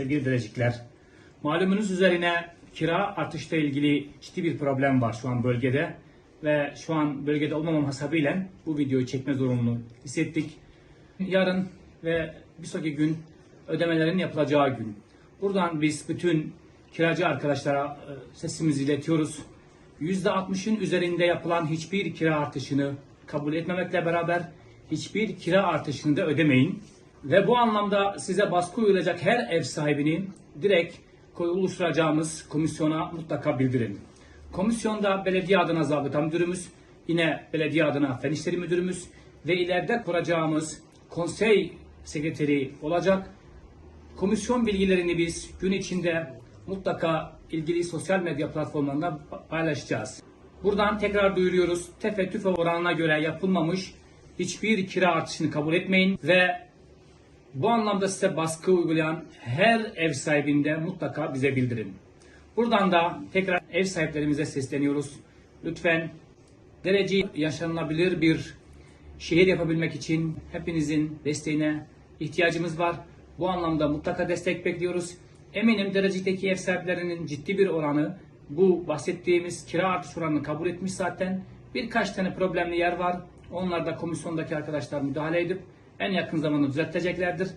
sevgili direcikler. Malumunuz üzerine kira artışla ilgili ciddi bir problem var şu an bölgede. Ve şu an bölgede olmamam hasabıyla bu videoyu çekme zorunluluğu hissettik. Yarın ve bir sonraki gün ödemelerin yapılacağı gün. Buradan biz bütün kiracı arkadaşlara e, sesimizi iletiyoruz. %60'ın üzerinde yapılan hiçbir kira artışını kabul etmemekle beraber hiçbir kira artışını da ödemeyin. Ve bu anlamda size baskı uygulayacak her ev sahibini direkt oluşturacağımız komisyona mutlaka bildirin. Komisyonda belediye adına zabıta müdürümüz, yine belediye adına fen işleri müdürümüz ve ileride kuracağımız konsey sekreteri olacak. Komisyon bilgilerini biz gün içinde mutlaka ilgili sosyal medya platformlarında paylaşacağız. Buradan tekrar duyuruyoruz. Tefe tüfe oranına göre yapılmamış hiçbir kira artışını kabul etmeyin ve bu anlamda size baskı uygulayan her ev sahibinde mutlaka bize bildirin. Buradan da tekrar ev sahiplerimize sesleniyoruz. Lütfen derece yaşanılabilir bir şehir yapabilmek için hepinizin desteğine ihtiyacımız var. Bu anlamda mutlaka destek bekliyoruz. Eminim Derecik'teki ev sahiplerinin ciddi bir oranı bu bahsettiğimiz kira artış oranını kabul etmiş zaten. Birkaç tane problemli yer var. Onlar da komisyondaki arkadaşlar müdahale edip en yakın zamanda düzelteceklerdir.